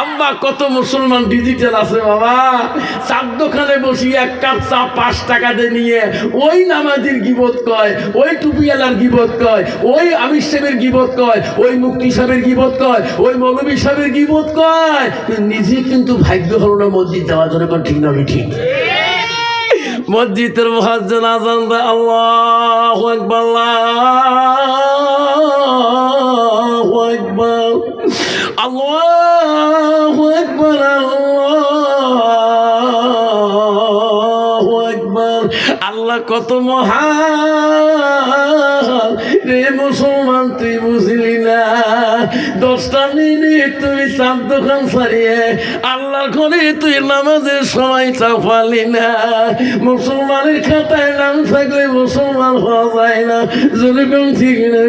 আম্মা, কত মুসলমান ডিজিটাল আছে বাবা? চার দোকানে বসি এক কাপ চা পাঁচ টাকাতে নিয়ে, ওই নামাজির গিবত কয়, ওই টুপিওয়ালার গিবত কয়, ওই আমির সাহেবের গিবত কয়, ওই মুক্তি সাহেবের গিবত কয়, ওই মৌলবী সাহেবের গিবত কয়। নিজে কিন্তু ভাগ্য হলো না মসজিদ যাওয়ার জন্য ঠিক না ঠিক। মসজিদের মহাজন আজান দেয় আল্লাহ আকবার আল্লাহু আকবার আল্লাহু আল্লাহ কত মহান। রে মুসলমান, তুই বুঝলি না। দশটা মিনিট তুই চার দোকান সারিয়ে, আল্লাহর ঘরে তুই নামাজের সময়টা পালি না। মুসলমানের খাতায় নাম থাকলে মুসলমান হওয়া যায় না। যেরকম ঠিক না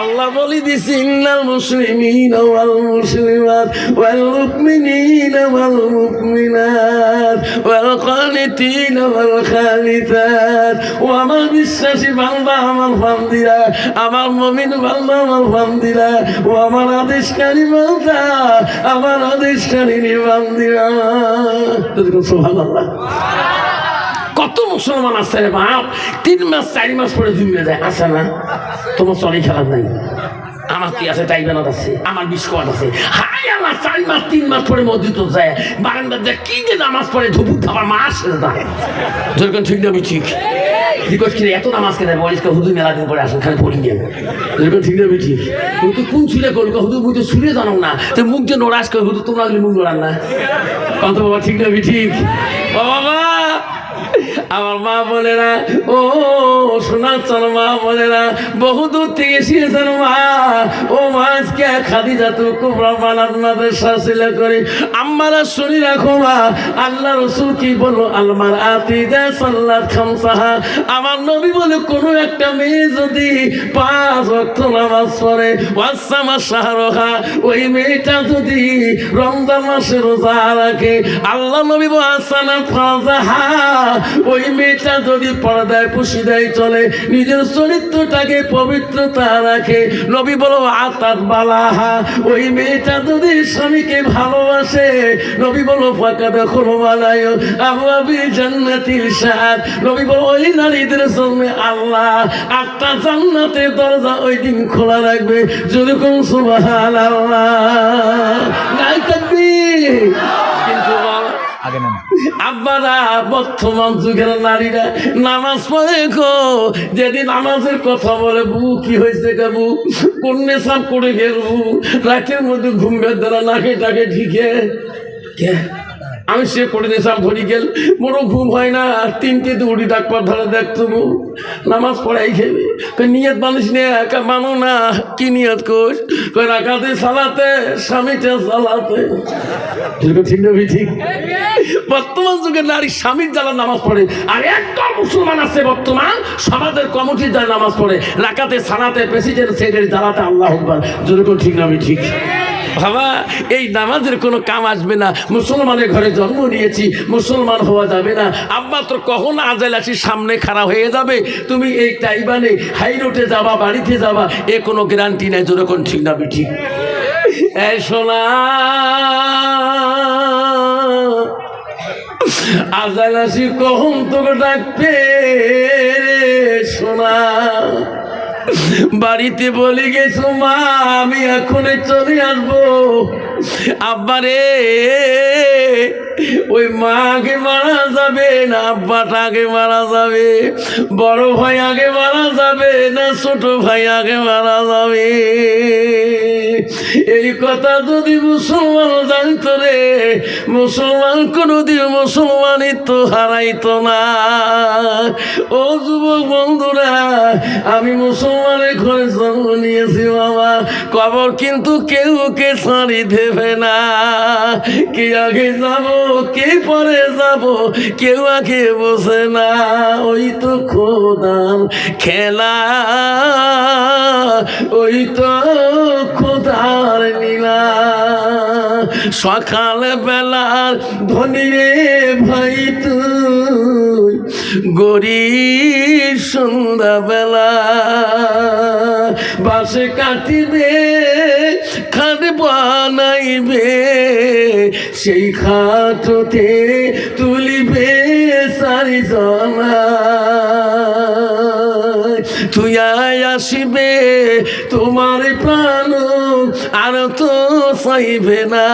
আল্লাহ বলি দিছি, ইন্নাল মুসলিমিন ওয়াল মুসলিমাত ওয়াল মুমিনিন ওয়াল মুমিনাত ওয়াল কানিতিন ওয়াল খানিতাত ও আমার বিশ্বাসী আমার বান্দিরা আমার মুমিন বান্দা আমার বান্দিরা ও আমার আদেশকারী বান্দা, আমার আদেশকারী বান্দিরা সুবহানাল্লাহ। কত মুসলমান আছে রে বাপ, তিন মাস, চারি মাস পরে জুমিয়ে যায় আসে না? তোমার চলে খেলার নাই। আমার কি আছে টাইবেনাত আছে, আমার বিস্কুট আছে। হাই আমার চার মাস, তিন মাস পরে মসজিদ যায় বারান্দা যায় কি যে নামাজ পড়ে ধুপু খাবার মাস যেরকম ঠিক না ঠিক। রিকোয়েস্ট কিনে এত নামাজ কেন বলিসকে হুদু মেলা দিন পরে আসুন খালি পড়ি গেল এরকম ঠিক না বেঠি তো কোন ছুলে করল হুদু মুখ তো ছুলে জানো না। তো মুখ যে নোড়াস করে হুদু তোমরা মুখ নোড়ান না। কত বাবা ঠিক না বেঠি বাবা! আমার মা না ও চল মা বলে না বহু দূর থেকে এসেছেন মা। ও মা, আজকে খাদি জাতু কুমড়া বানাত শাসিলা করে। আমারা শুনি রাখো মা, আল্লাহ রসুল কি বলো আলমার আতি যায় সাল্লাত খামসাহা। আমার নবী বলে, কোনো একটা মেয়ে যদি পাঁচ অক্ট নামাজ পড়ে ওয়াসামা শাহরহা, ওই মেয়েটা যদি রমজান মাসে রোজা রাখে, আল্লাহ নবী আসানা ফাজাহা। ওই মেয়েটা যদি পর্দায় পুশিদায় চলে, নিজের চরিত্রটাকে পবিত্রতা রাখে। নবী বলো, আতাত বালাহা। ওই মেয়েটা যদি স্বামীকে ভালোবাসে, নবী বলো ফাঁকা দেখো মালায় আবু জান্নাতিল সাদ নবী বলো, ওই নারীদের সামনে আল্লাহ আটটা জান্নাতের দরজা ওই দিন খোলা রাখবে। যেরকম সুবহান আল্লাহ নাই তাকবীর। কিন্তু আগে না আব্বারা বর্তমান যুগের নারীরা নামাজ পড়ে গো। যেদিন নামাজের কথা বলে, বু, কি হয়েছে কে বু? সাপ করে গেলু রাতের মধ্যে ঘুম দ্বারা নাকে টাকে ঢিকে। কে? আমি সে করে নেশাব ধরি গেল। বড় ঘুম হয় না তিনটে দৌড়ি ডাকবার ধরে দেখ বু নামাজ পড়াই খেবে নিয়ত মানুষ একা মানো না, কি নিয়ত কর? রাখাতে সালাতে, স্বামীটা সালাতে ঠিক না ঠিক। বর্তমান যুগে নারী স্বামীর জ্বালা নামাজ পড়ে। আর একদম মুসলমান আছে বর্তমান, সমাজের কমিটির দ্বারা নামাজ পড়ে। রাকাতে সানাতে প্রেসিডেন্ট সেক্রেটারি জ্বালাতে আল্লাহ আকবার। যেরকম ঠিক না ঠিক। বাবা, এই নামাজের কোনো কাম আসবে না। মুসলমানের ঘরে জন্ম নিয়েছি, মুসলমান হওয়া যাবে না। আব্বা তো কখন আজাল আসি সামনে খাড়া হয়ে যাবে। তুমি এই টাইবানে হাই রোডে যাবা, বাড়িতে যাবা, এ কোনো গ্যারান্টি নেই যেরকম ঠিক না ঠিক এই সোনা আজালাসি কখন তোকে ডাকবে সোনা? বাড়িতে বলে গেছো মা, আমি এখনই চলে আসব। আব্বারে, ওই মা আগে মারা যাবে না আব্বাটা আগে মারা যাবে, বড় ভাই আগে মারা যাবে না, ছোট ভাই আগে মারা যাবে। এই কথা যদি মুসলমান জানতো রে, মুসলমান কোনোদিন মুসলমানই তো হারাইতো না। ও যুবক বন্ধুরা, আমি মুসলমানের ঘরে জন্ম নিয়েছি বাবা। কবর কিন্তু কেউ কে ছাড়ি দেবে না। কে আগে যাব, কে পরে যাব, কেউ আগে বসে না। ওই তো খোদার খেলা, ওই তো খোদার নীলা সকাল বেলার ধনী রে ভাই তুই গরিব সন্ধ্যাবেলা। বাসে কাটিবে খাবে বানাইবে, সেই খাটতে তুলিবে সারি জনা তুই আসিবে তোমার প্রাণ, আর তো সাইবে না।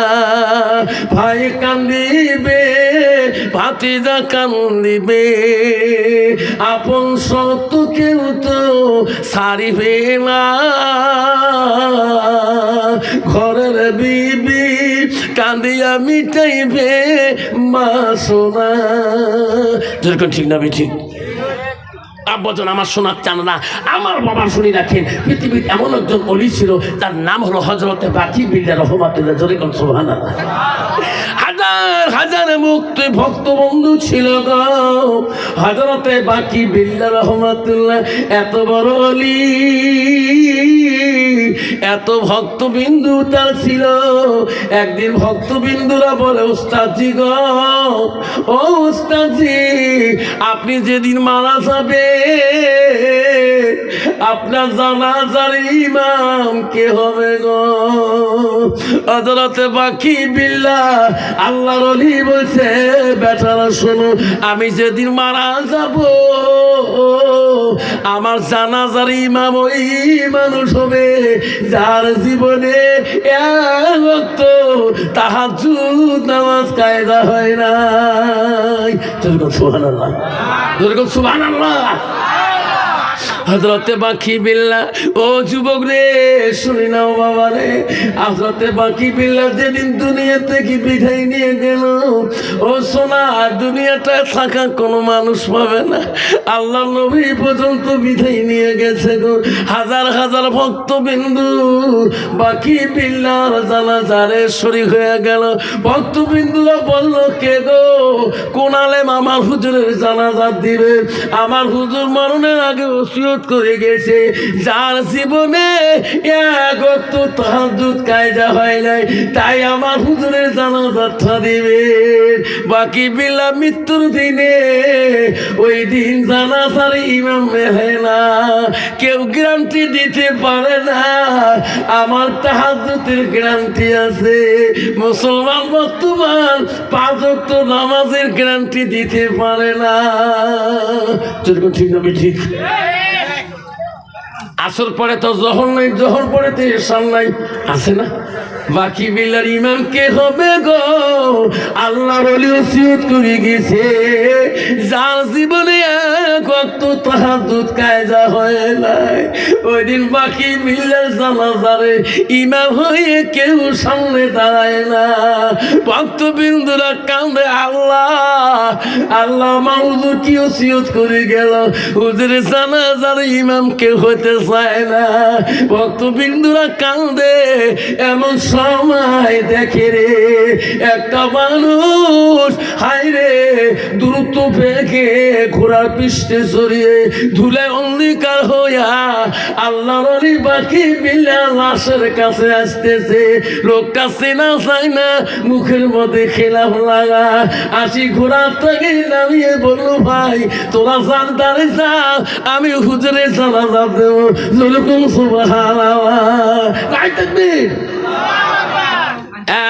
ভাই কান্দিবে ভাতিজা কান্দিবে আপন সত্য কেউ তো সারিবে না। ঘরের বিবি কান্দিয়া মিটাইবে মা সোনা। যেরকম ঠিক না ঠিক? আব্বাজন আমার শোনার চান না। আমার বাবা শুনি রাখেন, পৃথিবীর এমন একজন অলি ছিল, তার নাম হলো হজরতে বাকি বিল্লা রহমাতুল্লাহ। কোন সোহান হাজার হাজার মুক্তি ভক্ত বন্ধু ছিল গাও হাজরতে বাকি বিল্লা রহমাতুল্লাহ এত বড় অলি। এত ভক্তবিন্দু তার ছিল। একদিন ভক্তবিন্দুরা বলে উস্তাদজি গ, ও উস্তাদজি আপনি যেদিন মারা যাবে, আপনার জানাজার ইমাম কে হবে গো? বাকি বিল্লা আল্লাহর অলি বলছে, বেটারা, শোনো, আমি যেদিন মারা যাব, আমার জানাজার ইমাম ওই মানুষ হবে। যার জীবনে এক তাহার নামাজ কায়দা হয় নাই। যেরকম সুহান আল্লাহ সুহান আল্লাহ হজরতে বাকি বিল্লা, ও যুবক রে, শুনি নাও বাবা রে। হজরতে বাকি বিল্লা যেদিন দুনিয়া থেকে বিদায় নিয়ে গেল, ও সোনা, দুনিয়াটা থাকা কোনো মানুষ পাবে না। আল্লাহ নবী পর্যন্ত বিদায় নিয়ে গেছে গো। হাজার হাজার ভক্তবিন্দু বাকি বিল্লার জানা যারে শরীর হয়ে গেল। ভক্তবিন্দুরা বলল, কে গো? কোন আলেম আমার হুজুরের জানাজা দিবে? আমার হুজুর মরণের আগে করে গেছে। যার জীবনে কায়দা হয় নাই, তাই আমার হুজুরের বাকি বিল্লা মৃত্যুর দিনে ওই দিন জানাজার ইমাম না। কেউ গ্যারান্টি দিতে পারে না। আমার তাহাজুতের গ্যারান্টি আছে। মুসলমান বর্তমান পাঁচ তো নামাজের গ্যারান্টি দিতে পারে না। ঠিক না ঠিক। আসর পরে তো জহর নাই, জহর পরে তো এসান নাই। আছে না? বাকি বিলার ইমাম কে হবে গো? আল্লাহ অলি ওসিয়ত করে গেছে। যার জীবনে এক অক্ত তাহাজুদ কায়দা হয় নাই। ওই দিন বাকি বিল্লার জানাজারে ইমাম হয়ে কেউ সামনে দাঁড়ায় না। ভক্তবিন্দুরা কান্দে আল্লাহ আল্লাহ হুজুর কি ওসিয়ত করে গেল? হুজুরে জানাজার ইমাম কে হতে চায় না। ভক্তবিন্দুরা কান্দে এমন সময় দেখে রে, একটা মানুষ হাই রে দ্রুত বেগে ঘোড়ার পৃষ্ঠে সরিয়ে ধুলে অন্ধকার হইয়া আল্লাহর বাকি বিল্লা লাশের কাছে আসতেছে। লোকটা চেনা চায় না, মুখের মধ্যে খেলাম লাগা। আসি ঘোড়ার থেকে নামিয়ে বলল, ভাই, তোরা যার দাঁড়ে যা, আমি হুজুরে জানা যা দেবো। যেরকম সুবাহ থাকবে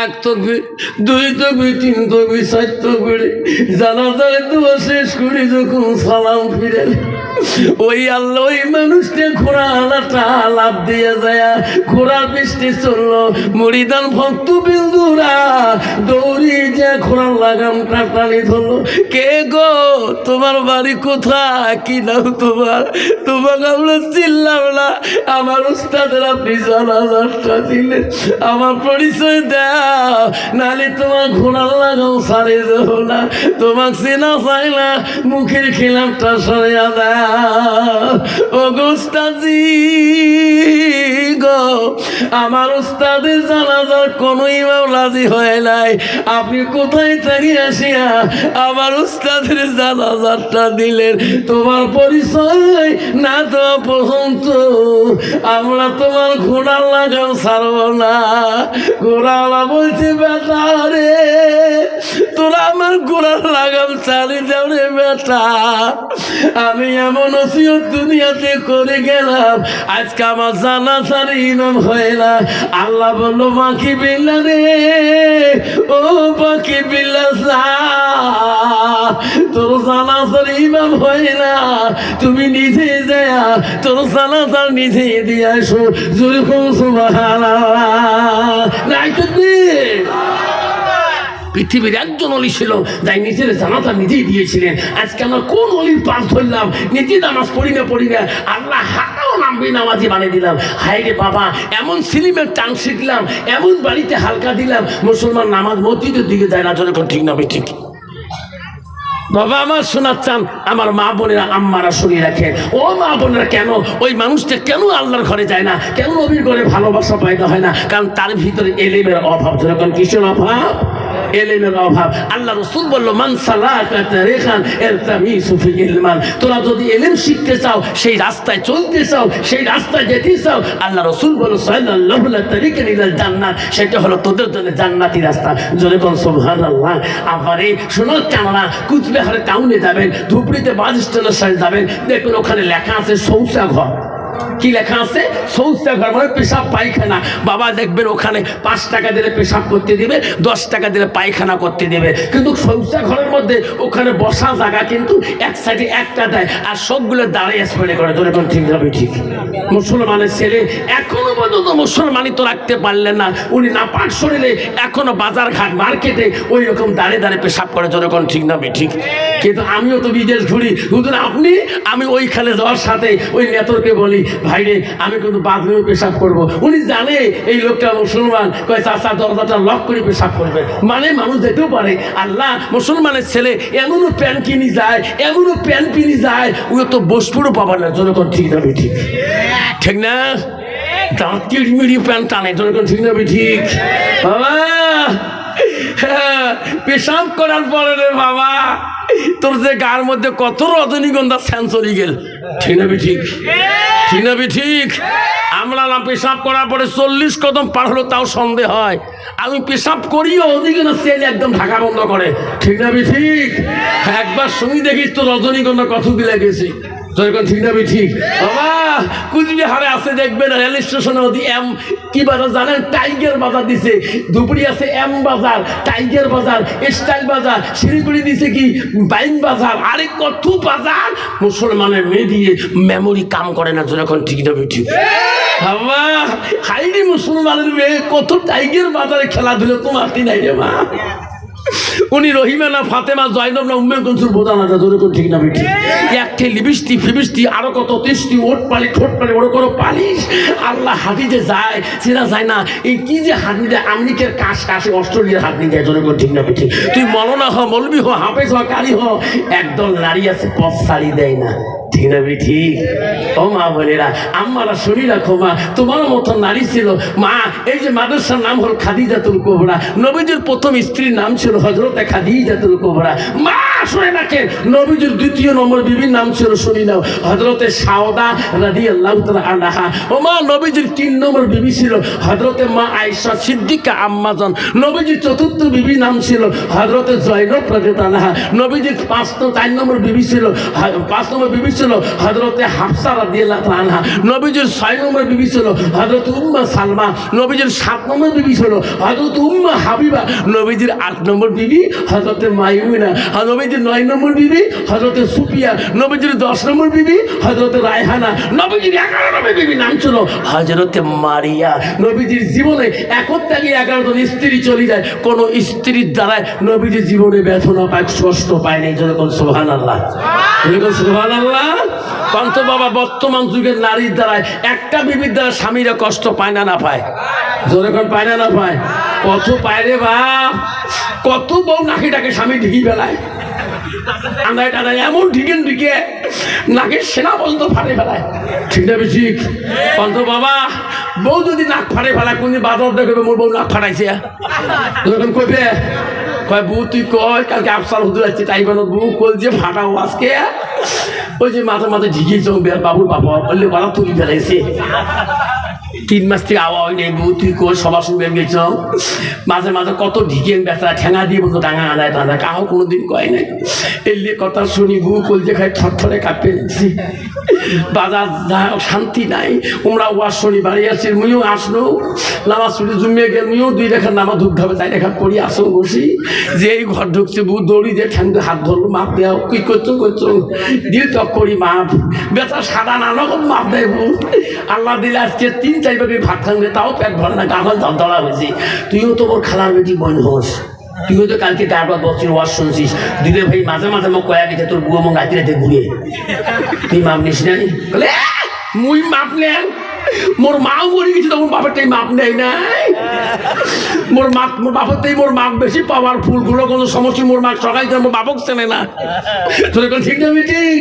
এক তকবি দুই তকবি তিন তকবি চার তকবি জানা যায় দোয়া শেষ করে যখন সালাম ফিরে ওই আল্লাহ, ওই মানুষটা ঘোড়া আলাটা লাভ দিয়ে যায়। ঘোড়ার বৃষ্টি চলল, মরিদান ভক্ত বিন্দুরা দৌড়ি যে ঘোড়ার লাগামটা টানি ধরলো। কে গো, তোমার বাড়ি কোথায়? কি নাম তোমার? তোমাকে আমরা চিনলাম না। আমার উস্তাদের আপনি জানাজারটা দিলে। আমার পরিচয় দাও, নালে তোমার ঘোড়ার লাগাও সারে দেবো না। তোমার চেনা চাই না, মুখের খিলামটা সরিয়া দাও। ও গোস্তাজি গো, আমার উস্তাদের জানাজার কোনো ইমাম রাজি হয় নাই। আপনি কোথায় থেকে আসিয়া আমার উস্তাদের জানাজারটা দিলেন? তোমার পরিচয় না তো পর্যন্ত আমরা তোমার ঘোড়া লাগাও ছাড়বো না। ঘোড়াওয়ালা বলছে, বেটা রে তোরা আমার গোড়ার লাগাম চালি দাও রে বেটা। আমি এমন ওসিয়ত দুনিয়াতে করে গেলাম, আজকে আমার জানা সারি ইমাম হয় না। আল্লাহ বলল, বাকি বিল্লা রে, ও বাকি বিল্লা। তোর জানা সারি ইমাম হয় না, তুমি নিজে যায় তোর জানা সার নিজে দিয়ে আসো। জোরে সুবহানাল্লাহ। নাই তো পৃথিবীর একজন অলি ছিল তাই নিজের জানাতা নিজেই দিয়েছিলেন। আজকে আমরা কোন অলির পাশ ধরলাম? নিজে নামাজ পড়ি না পড়ি না, আল্লাহ হাটাও নামবি নামাজি বানিয়ে দিলাম। হাই রে বাবা, এমন সিলিমের টান শিখলাম এমন বাড়িতে হালকা দিলাম, মুসলমান নামাজ মসজিদের দিকে যায় না যখন ঠিক না ভাই ঠিক? বাবা, আমার শোনার চান আমার মা বোনেরা, আম্মারা শুনিয়ে রাখে। ও মা বোনেরা কেন? ওই মানুষটা কেন আল্লাহর ঘরে যায় না? কেন নবীর ঘরে ভালোবাসা পাইতে হয় না? কারণ তার ভিতরে এলিমের অভাব যেরকম কিসের অভাব? অভাব। আল্লাহ রসুল বলল তোরা যদি শিখতে চাও, সেই রাস্তায় চলতে চাও, সেই রাস্তায় যেতে চাও, আল্লাহ রসুল সেটা হলো তোদের জন্য জান্নাতি রাস্তা। আল্লাহ আবারে শোনো চামড়া কুচবিহারে টাউনে যাবেন ধুবড়িতে বাস স্ট্যান্ডের যাবেন, দেখবেন ওখানে লেখা আছে শৌচা ঘর কি লেখা আছে? শৌচা ঘর মানে পেশাব পায়খানা। বাবা দেখবেন ওখানে পাঁচ টাকা দিলে পেশাব করতে দিবে, দশ টাকা দিলে পায়খানা করতে দিবে। কিন্তু শৌচা ঘরের মধ্যে ওখানে বসা জায়গা কিন্তু এক সাইডে একটা দেয় আর সবগুলো দাঁড়িয়ে স্প্রে করে। তোর এখন ঠিক হবে ঠিক মুসলমানের ছেলে এখনও পর্যন্ত মুসলমানই তো রাখতে পারলেন না। উনি না পাক শরীরে, এখনও বাজার ঘাট, মার্কেটে ওই রকম দাঁড়িয়ে দাঁড়িয়ে পেশাব করে এখন ঠিক না ঠিক কিন্তু আমিও তো বিদেশ ঘুরি। হুজুর, আপনি, আমি ওইখানে যাওয়ার সাথে ওই নেতরকে বলি ভাইরে আমি কিন্তু বাথরুমে পেশাব করব। উনি জানে এই লোকটা মুসলমান। কয় চাষা দরজাটা লক করে পেশাব করবে। মানে মানুষ যেতেও পারে আল্লাহ মুসলমানের ছেলে এমনও প্যান্ট কিনি যায় এমনও প্যান্ট কিনি যায় ও তো বসপুরও পাবার না জনগণ ঠিক না ঠিক। ঠিক না? দাঁত কিড়মিড়ি প্যান্ট টানে জনগণ ঠিক না ঠিক। বাবা হ্যাঁ, পেশাব করার পরে রে বাবা। তোর যে গার মধ্যে কত রজনীগন্ধা সেন্সরি গেল। ঠিনাবি ঠিক ঠিনাবি ঠিক আমরা না পেশাব করার পরে চল্লিশ কদম পার হলো, তাও সন্দেহ হয়। আমি পেশাব করিও, ওদিকে না সেল একদম ঢাকা বন্ধ করে। ঠিক না ঠিক একবার শুনি দেখিস তো রজনীগন্ধা কত দিলে গেছে। যখন ঠিক না ঠিক। কুচবিহারে আছে দেখবেন রেল স্টেশনে ওদি এম কি বাজার জানেন? টাইগার বাজার দিছে। ধুপড়ি আছে এম বাজার টাইগার বাজার স্টাইল বাজার শিলিগুড়ি দিছে কি? বাইন বাজার। আরে কত বাজার! মুসলমানের মেয়ে দিয়ে মেমোরি কাম করে না যখন ঠিক না ঠিক। বাবা হাইরি মুসলমানের মেয়ে কত টাইগার বাজারে খেলাধুলো তোমার নাই রে মা। উনি রহিমা না ফাতেমা জয়নব না উম্মে কনসুর বোঝা না জোরে কোন ঠিক না বেঠি একটি লিবিস্তি ফিবিস্তি আরও কত তেষ্টি ওট পালি ঠোঁট পালি ওর কোনো পালিশ। আল্লাহ যে যায় সেটা যায় না। এই কি যে যায় আমেরিকার কাশ কাশে অস্ট্রেলিয়ার হাঁটি যায় জোরে কোন ঠিক না বেঠি তুই মলনা হ মলবি হ হাফেজ হ কারি হ একদল নারী আছে পথ ছাড়ি দেয় না। ঠিক না ঠিক ও মা বোনেরা, আম্মারা শুনি রাখো মা, তোমার মতো নারী ছিল। মা, এই যে মাদ্রাসার নাম হল খাদিজাতুল কোবরা, নবীজির প্রথম স্ত্রীর নাম ছিল হজরতে খাদিজাতুল কোবরা। মা শুনে রাখে নবীজির দ্বিতীয় নম্বর বিবির নাম ছিল, শুনি হজরতে সাওদা রাদি আল্লাহ ও মা, নবীজির তিন নম্বর বিবি ছিল হজরতে মা আয়েশা সিদ্দিকা আম্মাজন। নবীজির চতুর্থ বিবি নাম ছিল হজরতে জয়নব আনহা। নবীজির পাঁচ চার নম্বর বিবি ছিল পাঁচ নম্বর বিবি ছিল হজরতে হাফসা রাদিয়াল্লাহ আনহা। নবীজির ছয় নম্বর বিবি ছিল হজরত উম্মা সালমা। নবীজির সাত নম্বর বিবি ছিল হজরত উম্মা হাবিবা। নবীজির আট নম্বর বিবি হজরতে মাইমুনা আর নবীজির নয় নম্বর বিবি হজরতে সুপিয়া নবীজির দশ নম্বর বিবি হজরতে রায়হানা, নবীজির এগারো নম্বর বিবি নাম ছিল হজরতে মারিয়া। নবীজির জীবনে একত্যাগে এগারো জন স্ত্রী চলে যায়। কোন স্ত্রীর দ্বারায় নবীজির জীবনে ব্যথনা পায় কষ্ট পায় নাই। যেরকম সোহান আল্লাহ সোহান আল্লাহ পান্ত বাবা বর্তমান যুগের নারীর দ্বারায় একটা বিবির দ্বারা স্বামীরা কষ্ট পায় না না পায়? যেরকম পায় না না পায়? কত পায় রে বাপ? কত বউ নাকি ডাকে স্বামী ঢিকি বেলায়? আন্দায় টান্দায় এমন ঢিকেন ঢিকে নাকের সেনা পর্যন্ত ফাটে ফেলায়। ঠিক না বেশি? পন্ত বাবা, বউ যদি নাক ফাটে ফেলায়, কোনদিন বাজার দেখবে মোর বউ নাক ফাটাইছে যখন কইবে? কয়, বউ, তুই কয়, কালকে আফসার হুদুর আছে তাই বলো, বউ কল যে ফাটাও আজকে? ওই যে মাথা মাথা ঢিকে চোখ বের বাবুর বাবা, বললে বাবা তুলি ফেলাইছে। তিন মাস থেকে আওয়া হয় তুই কো সবার সঙ্গে গেছ মাঝে মাঝে কত ঢিকেন বেচা ঠেঙা দিয়ে বলতো, ডাঙা আদায় টানা কাহো কোনো দিন কয় নাই। এলে কথা শুনি বউ কলজে খাই থরথরে কাঁপে নিচ্ছি বাজার শান্তি নাই। ওমরা ওয়ার শনি, বাড়ি আসছি মুইও আসলো নামাজ ছুটি জমিয়ে গেল, মুইও দুই রেখা নামা ধূপ ধাবে চাই রেখা পড়ি, আসো বসি। যে এই ঘর ঢুকছে, বউ দৌড়ি দিয়ে ঠ্যাংতে হাত ধরলো, মাপ দেওয়া কি করছ করছ দিয়ে তক করি, মাপ। বেচা সাদা নানা রকম মাপ দেয় বউ। আল্লাহ দিলে আজকে তিন চার বেটি ভাত খাবে তাও পেট ভরে না গাফল ধরা হয়েছে তুইও তো ওর খালার বেটি বোন হোস। তুইও তো কালকে তারপর বছর ওয়াজ শুনছিস। দিলে ভাই মাঝে মাঝে মোক কয়া গেছে, তোর বুয়ো মোক রাতে রাতে ঘুরে। তুই মাপ নিস নাই বলে মুই মাপ নেন মোর মাও মরে গেছে, তো মোর বাপের টাই মাপ নেই নাই। মোর মাপ, মোর বাপের টাই মোর মাপ বেশি পাওয়ার ফুলগুলো কোনো সমস্যা মোর মাপ সকাল মোর বাপক চেনে না। তোর ঠিক না ঠিক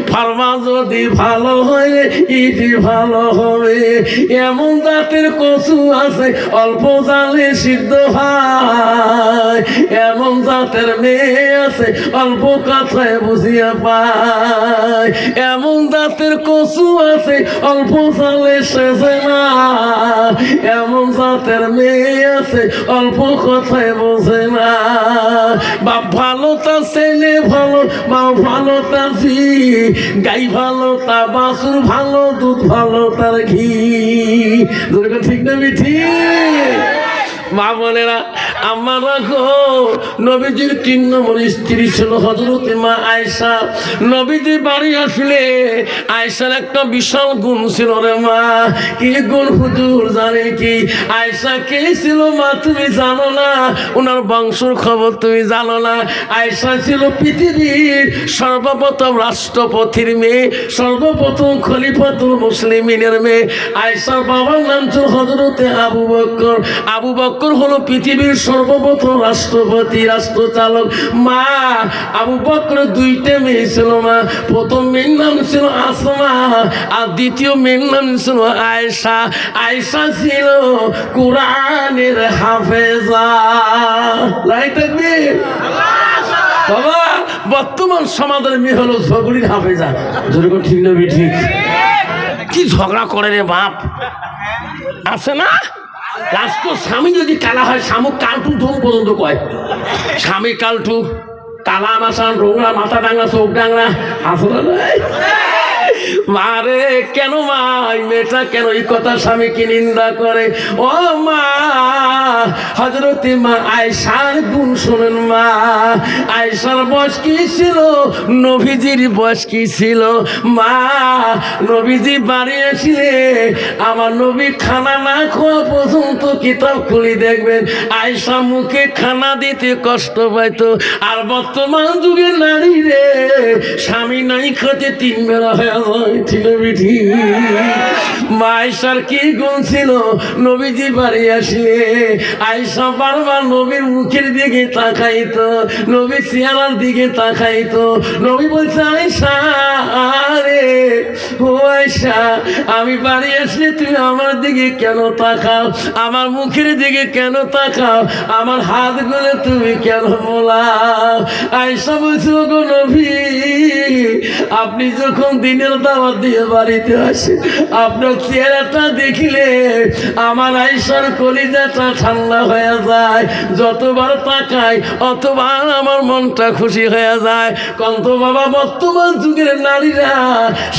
ফার্মা যদি ভালো হয় ইডি ভালো হবে। এমন জাতের কচু আছে, অল্প জালে সিদ্ধ ভাই এমন জাতের মেয়ে আছে, অল্প কথায় বুঝিয়া পায়। এমন জাতের কচু আছে, অল্প জালে শেষে না। এমন জাতের মেয়ে আছে, অল্প কথায় বোঝে না। বাপ ভালো তা ছেলে ভালো, মা ভালো তা ঝি। গাই ভালো তা বাসুর ভালো দুধ ভালো তার ঘি। ঠিক না ঠিক মা বোনেরা আমার নবীজির তিন নম্বর স্ত্রী ছিল হজরত মা আয়সা নবীজি বাড়ি আসলে আয়সার একটা বিশাল গুণ ছিল রে মা। কি গুণ হুজুর জানে কি? আয়সা কে ছিল মা তুমি জানো না? ওনার বংশর খবর তুমি জানো না। আয়সা ছিল পৃথিবীর সর্বপ্রথম রাষ্ট্রপতির মেয়ে, সর্বপ্রথম খলিফাতুল মুসলিমিনের মেয়ে। আয়সার বাবার নাম ছিল হজরতে আবু বক্কর আবু বক্কর হলো পৃথিবীর সর্বপ্রথম রাষ্ট্রপতি, রাষ্ট্রচালক। মা, আবু বক্কর দুইটা মেয়ে ছিল মা। প্রথম মেয়ের নাম ছিল আসমা আর দ্বিতীয় মেয়ের নাম ছিল আয়সা আয়সা ছিল কোরআনের হাফেজা। লাই থাকবে বাবা, বর্তমান সমাজের মেয়ে হলো ঝগড়ির হাফেজা। যেরকম ঠিক না ঠিক কি ঝগড়া করে রে বাপ? আছে না? লাস্ট স্বামী যদি কালা হয় শামুক কালটু ধুম পর্যন্ত কয়। স্বামী কালটু কালা মাসান রোংরা মাথা ডাংরা চোখ ডাংরা আসলে মারে কেন মা এই মেয়েটা কেন এই কথা স্বামীকে নিন্দা করে? ও মা হজরতে মা আয়সার গুণ শোনেন মা আয়সার বয়স কি ছিল? নবীজির বয়স কি ছিল? মা, নবীজি বাড়ি আসলে আমার নবী খানা না খাওয়া পর্যন্ত কিতাব খুলি দেখবেন। আয়সা মুখে খানা দিতে কষ্ট পাইতো। আর বর্তমান যুগের নারী রে, স্বামী নাই খেতে তিন বেলা হয়ে মা কি গুণ ছিল? নবীজি বাড়ি আসলে আয়সা বারবার নবীর মুখের দিকে তাকাইতো চেহারার দিকে তাকাইতো। নবী বলছে আয়সা ও আয়সা আমি বাড়ি আসলে তুমি আমার দিকে কেন তাকাও? আমার মুখের দিকে কেন তাকাও? আমার হাতগুলো তুমি কেন বলাও আয়সা বলছো গো নবী, আপনি যখন দিনের দাওয়াত দিয়ে বাড়িতে আসেন আপনার চেহারাটা দেখিলে আমার আইসার কলিজাটা ঠান্ডা হয়ে যায়। যতবার তাকাই, অতবার আমার মনটা খুশি হয়ে যায়। কন্ত বাবা, বর্তমান যুগের নারীরা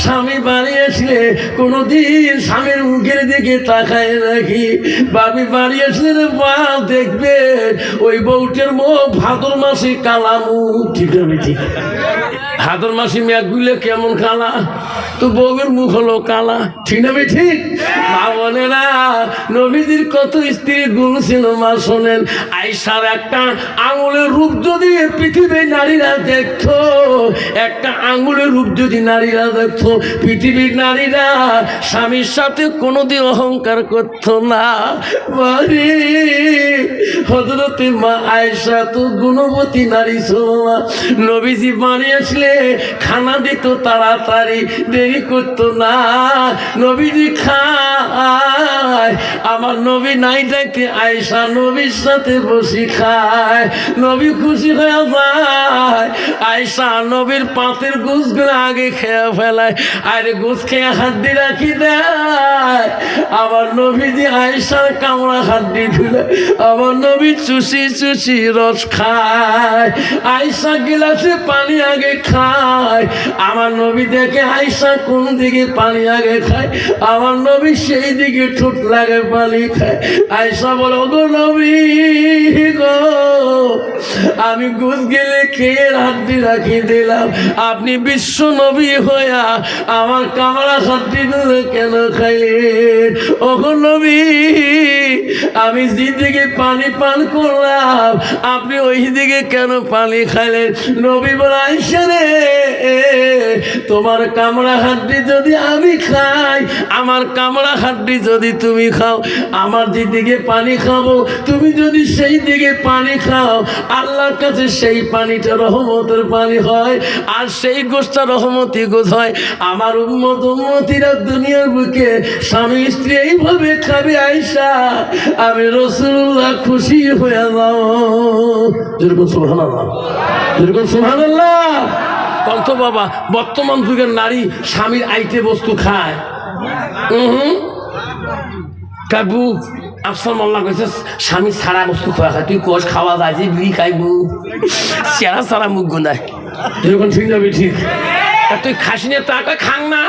স্বামী বাড়ি আসলে কোনোদিন স্বামীর মুখের দিকে তাকায় রাখি বাবি বাড়ি আসলে মা দেখবে, ওই বউটের মুখ ভাদর মাসে কালা মুখ ঠিক আছে ঠিক? হাতর মাসি মেঘগুলো কেমন কালা? তো বউয়ের মুখ হলো কালা। ঠিক না ঠিক মা বলে না নবীজির কত স্ত্রী গুণ ছিল মা শোনেন। আইসার একটা আঙুলের রূপ যদি পৃথিবীর নারীরা দেখতো একটা আঙুলের রূপ যদি নারীরা দেখতো পৃথিবীর নারীরা স্বামীর সাথে কোনোদিন অহংকার করতো না। বাড়ি হজরতে মা আয়সা তো গুণবতী নারী না নবীজি বাড়ি আসলে খানা দিত তাড়াতাড়ি, দেরি না। নবীজি খায়, আমার নবী নাই ডাকে নবীর সাথে বসি খায়। নবী খুশি হয়ে যায় আয়সা নবীর পাতের গুছগুলো আগে খেয়ে ফেলায়, আর গুছ খেয়ে হাড্ডি রাখি দেয়। আমার নবীজি আয়সার কামড়া হাড্ডি ধুলে আমার নবী চুষি চুষি রস খায়। আয়সা গিলাসে পানি আগে খায়। আমার নবী দেখে আয়সা কোন দিকে পানি আগে খায়? আমার নবী সেই দিকে ঠোঁট লাগে পানি খায়। আয়সা বলো গো নবী গো, আমি গুছ গেলে খেয়ে হাড্ডি রাখি দিলাম। আপনি বিশ্ব নবী হইয়া আমার কামড়া হাড্ডি গুলো কেন খাইলেন? ওগো নবী, আমি যেদিকে পানি পান করলাম। আপনি ওই দিকে কেন পানি খাইলেন? নবী বলাই রে, তোমার কামড়া হাড্ডি যদি আমি খাই, আমার কামড়া হাড্ডি যদি তুমি খাও, আমার যেদিকে পানি খাব, তুমি যদি সেই দিকে পানি খাও, আল্লাহর কাছে সেই পানিটা রহমতের পানি হয়, আর সেই গোষ্ঠা রহমতি গোছ হয়। আমার উম্মত, উম্মতিরা দুনিয়ার বুকে স্বামী স্ত্রী এইভাবে খাবে আইসা আমি রসুল্লাহ খুশি হয়ে যাও। যেরকম সুহান যেরকম সুহান আল্লাহ বাবা, বর্তমান যুগের নারী স্বামীর আইটে বস্তু খায়। হুম। কাবু আফসার মোল্লা কইছে, স্বামী সারা বস্তু খাওয়া খায়। তুই কোষ খাওয়া যায় যে বিড়ি খাইবু। চেরা সারা মুখ গুন্দায় যখন ঠিক যাবি ঠিক তুই খাসি নিয়ে তা খাং না।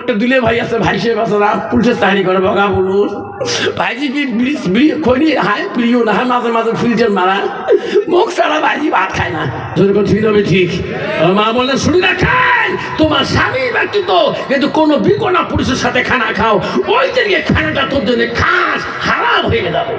একটা দুলে ভাই আছে, ভাই সে রাত পুলিশের চাকরি করে, বগা বলুন ভাইজি কি বিড়ি বিড়ি খনি হায় প্রিয় না হয় মাঝে মাঝে ফ্রিজের মারা। মুখ ছাড়া ভাইজি ভাত খায় না। যখন ঠিক যাবে ঠিক। মা বলে শুনি না, খাই! তোমার স্বামী ব্যক্তি তো কিন্তু কোনো বিকোনা পুরুষের সাথে খানা খাও। ওই দিকে খানাটা তোর জন্য খাস, হারাম হয়ে যাবে।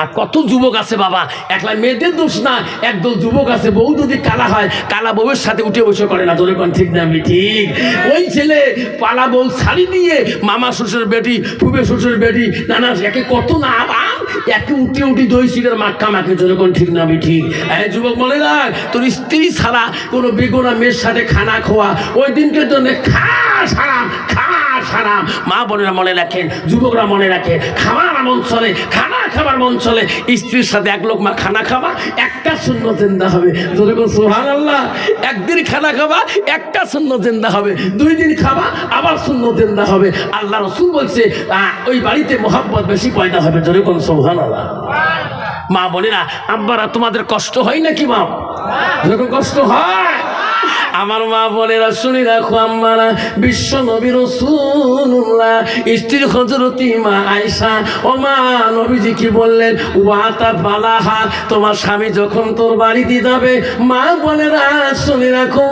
আর কত যুবক আছে বাবা? একলা মেয়েদের দোষ না। একদল যুবক আছে, বউ যদি কালা হয়, কালা বউয়ের সাথে উঠে বসে করে না তোর কোন ঠিক না ঠিক? ওই ছেলে পালা বউ শাড়ি দিয়ে মামা শ্বশুর বেটি ফুবে শ্বশুর বেটি, নানা, একে কত না আবার একে উঠে উঠি দই সিটের মাক্কা মাকে যখন ঠিক না আমি ঠিক? হ্যাঁ যুবক মনে রাখ, তোর স্ত্রী ছাড়া কোনো বেগুনা মেয়ের সাথে খানা খোয়া, ওই দিনকে জন্য খা সারাম খা সারাম মা বোনেরা মনে রাখেন যুবকরা মনে রাখে খাবার মন চলে খানা খাবার মন চলে স্ত্রীর সাথে এক লোক মা খানা খাবা একটা শূন্য জিন্দা হবে। যেরকম সোহান আল্লাহ একদিন খানা খাবা একটা শূন্য জিন্দা হবে। দুই দিন খাবা আবার শূন্য জিন্দা হবে। আল্লাহ রসুল বলছে ওই বাড়িতে মোহাব্বত বেশি পয়দা হবে। যেরকম সোহান আল্লাহ মা বলে না আব্বারা তোমাদের কষ্ট হয় নাকি মা যেরকম কষ্ট হয়? আমার মা বোনেরা শুনি রাখো আম্মারা, বিশ্ব নবী রসুল্লাহ স্ত্রীর হজরতি মা আয়সা ও মা নবীজি কি বললেন? ওয়াতা বালাহা, তোমার স্বামী যখন তোর বাড়ি বাড়িতে যাবে, মা বোনেরা শুনি রাখো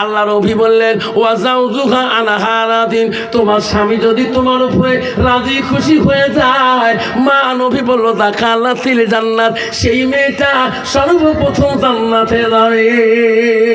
আল্লাহ রবি বললেন ওয়াজাউ জুহা আনাহারা দিন, তোমার স্বামী যদি তোমার উপরে রাজি খুশি হয়ে যায়, মা নবী বলল, দেখা আল্লাহ তিলে জান্নাত, সেই মেয়েটা সর্বপ্রথম জান্নাতে যাবে।